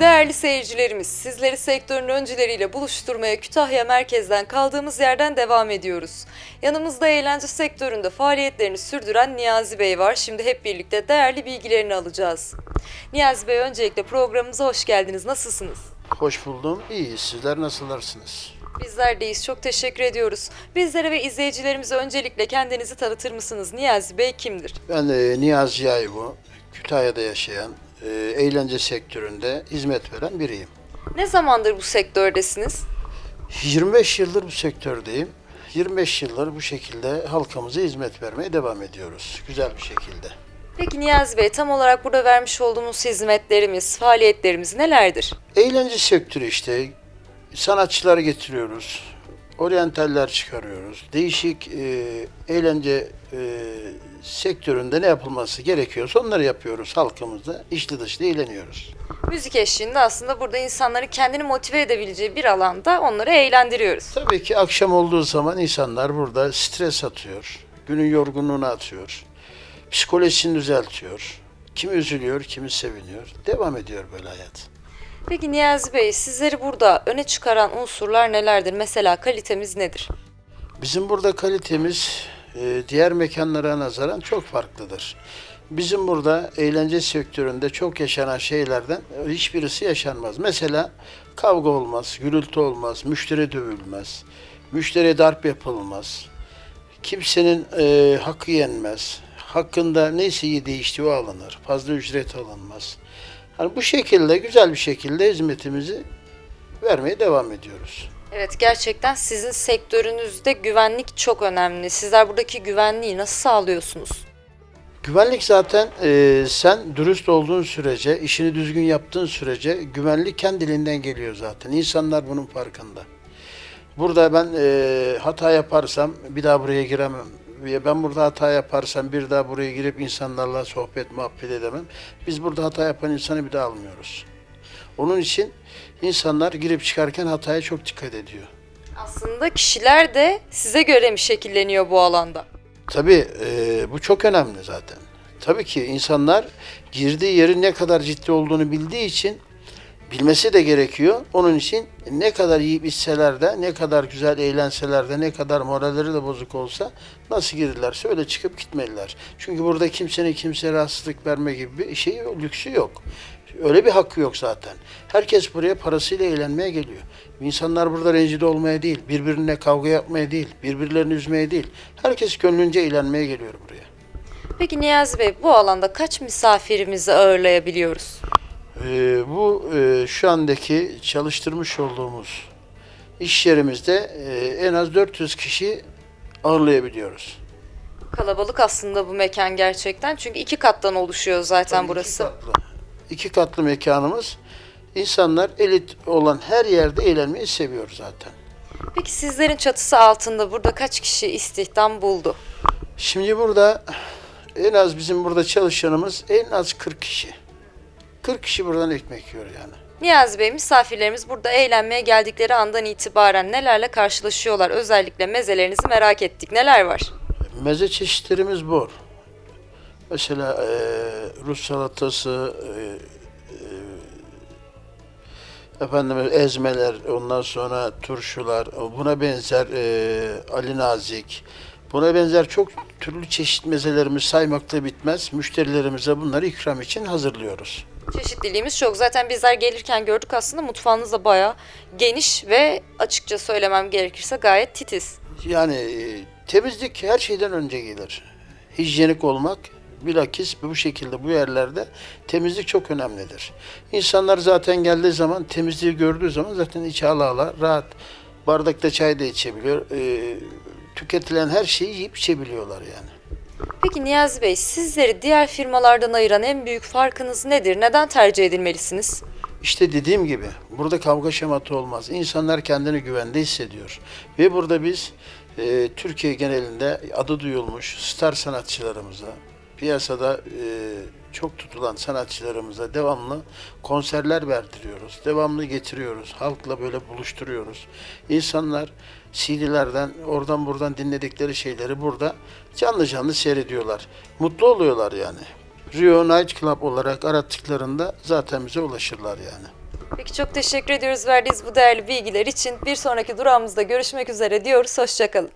Değerli seyircilerimiz, sizleri sektörün öncüleriyle buluşturmaya Kütahya merkezden kaldığımız yerden devam ediyoruz. Yanımızda eğlence sektöründe faaliyetlerini sürdüren Niyazi Bey var. Şimdi hep birlikte değerli bilgilerini alacağız. Niyazi Bey öncelikle programımıza hoş geldiniz. Nasılsınız? Hoş buldum. İyi. Sizler nasıllarsınız? Bizler deyiz. Çok teşekkür ediyoruz. Bizlere ve izleyicilerimize öncelikle kendinizi tanıtır mısınız? Niyazi Bey kimdir? Ben e, Niyazi Yaybu, Kütahya'da yaşayan, e, eğlence sektöründe hizmet veren biriyim. Ne zamandır bu sektördesiniz? 25 yıldır bu sektördeyim. 25 yıldır bu şekilde halkımıza hizmet vermeye devam ediyoruz. Güzel bir şekilde. Peki Niyazi Bey tam olarak burada vermiş olduğumuz hizmetlerimiz, faaliyetlerimiz nelerdir? Eğlence sektörü işte. Sanatçıları getiriyoruz. Oryantaller çıkarıyoruz. Değişik e, eğlence e, sektöründe ne yapılması gerekiyorsa onları yapıyoruz halkımızda. İçli dışlı eğleniyoruz. Müzik eşliğinde aslında burada insanları kendini motive edebileceği bir alanda onları eğlendiriyoruz. Tabii ki akşam olduğu zaman insanlar burada stres atıyor. Günün yorgunluğunu atıyor. Psikolojisini düzeltiyor. Kimi üzülüyor, kimi seviniyor. Devam ediyor böyle hayat. Peki Niyazi Bey sizleri burada öne çıkaran unsurlar nelerdir? Mesela kalitemiz nedir? Bizim burada kalitemiz e, diğer mekanlara nazaran çok farklıdır. Bizim burada eğlence sektöründe çok yaşanan şeylerden hiçbirisi yaşanmaz. Mesela kavga olmaz, gürültü olmaz, müşteri dövülmez, müşteriye darp yapılmaz, kimsenin e, hakkı yenmez, hakkında neyse iyi değiştiği o alınır, fazla ücret alınmaz. Hani bu şekilde güzel bir şekilde hizmetimizi vermeye devam ediyoruz. Evet gerçekten sizin sektörünüzde güvenlik çok önemli. Sizler buradaki güvenliği nasıl sağlıyorsunuz? Güvenlik zaten e, sen dürüst olduğun sürece, işini düzgün yaptığın sürece güvenlik kendiliğinden geliyor zaten. İnsanlar bunun farkında. Burada ben e, hata yaparsam bir daha buraya giremem. Ve Ben burada hata yaparsam bir daha buraya girip insanlarla sohbet, muhabbet edemem. Biz burada hata yapan insanı bir daha almıyoruz. Onun için insanlar girip çıkarken hataya çok dikkat ediyor. Aslında kişiler de size göre mi şekilleniyor bu alanda? Tabii e, bu çok önemli zaten. Tabii ki insanlar girdiği yerin ne kadar ciddi olduğunu bildiği için bilmesi de gerekiyor. Onun için ne kadar yiyip içseler de, ne kadar güzel eğlenseler de, ne kadar moralleri de bozuk olsa nasıl girdilerse öyle çıkıp gitmeliler. Çünkü burada kimsenin kimseye rahatsızlık verme gibi bir şey lüksü yok. Öyle bir hakkı yok zaten. Herkes buraya parasıyla eğlenmeye geliyor. İnsanlar burada rencide olmaya değil, birbirine kavga yapmaya değil, birbirlerini üzmeye değil. Herkes gönlünce eğlenmeye geliyor buraya. Peki Niyazi Bey bu alanda kaç misafirimizi ağırlayabiliyoruz? Ee, bu e, şu andaki çalıştırmış olduğumuz iş yerimizde e, en az 400 kişi ağırlayabiliyoruz. Kalabalık aslında bu mekan gerçekten. Çünkü iki kattan oluşuyor zaten Tabii burası. İki katlı, iki katlı mekanımız. İnsanlar elit olan her yerde eğlenmeyi seviyor zaten. Peki sizlerin çatısı altında burada kaç kişi istihdam buldu? Şimdi burada en az bizim burada çalışanımız en az 40 kişi. 40 kişi buradan ekmek yiyor yani. Niyazi Bey misafirlerimiz burada eğlenmeye geldikleri andan itibaren nelerle karşılaşıyorlar? Özellikle mezelerinizi merak ettik. Neler var? Meze çeşitlerimiz bol. Mesela eee, Rus salatası, eee, eee, efendim ezmeler, ondan sonra turşular, buna benzer eee Ali Nazik, buna benzer çok türlü çeşit mezelerimiz saymakla bitmez. Müşterilerimize bunları ikram için hazırlıyoruz. Çeşitliliğimiz çok. Zaten bizler gelirken gördük aslında mutfağınız da bayağı geniş ve açıkça söylemem gerekirse gayet titiz. Yani e, temizlik her şeyden önce gelir. Hijyenik olmak bilakis bu şekilde bu yerlerde temizlik çok önemlidir. İnsanlar zaten geldiği zaman temizliği gördüğü zaman zaten içi ala ala rahat bardakta çay da içebiliyor. E, tüketilen her şeyi yiyip içebiliyorlar yani. Peki Niyazi Bey sizleri diğer firmalardan ayıran en büyük farkınız nedir? Neden tercih edilmelisiniz? İşte dediğim gibi burada kavga şamatı olmaz. İnsanlar kendini güvende hissediyor. Ve burada biz e, Türkiye genelinde adı duyulmuş star sanatçılarımıza, piyasada e, çok tutulan sanatçılarımıza devamlı konserler verdiriyoruz. Devamlı getiriyoruz. Halkla böyle buluşturuyoruz. İnsanlar CD'lerden oradan buradan dinledikleri şeyleri burada canlı canlı seyrediyorlar. Mutlu oluyorlar yani. Rio Night Club olarak arattıklarında zaten bize ulaşırlar yani. Peki çok teşekkür ediyoruz verdiğiniz bu değerli bilgiler için. Bir sonraki durağımızda görüşmek üzere diyoruz. Hoşçakalın.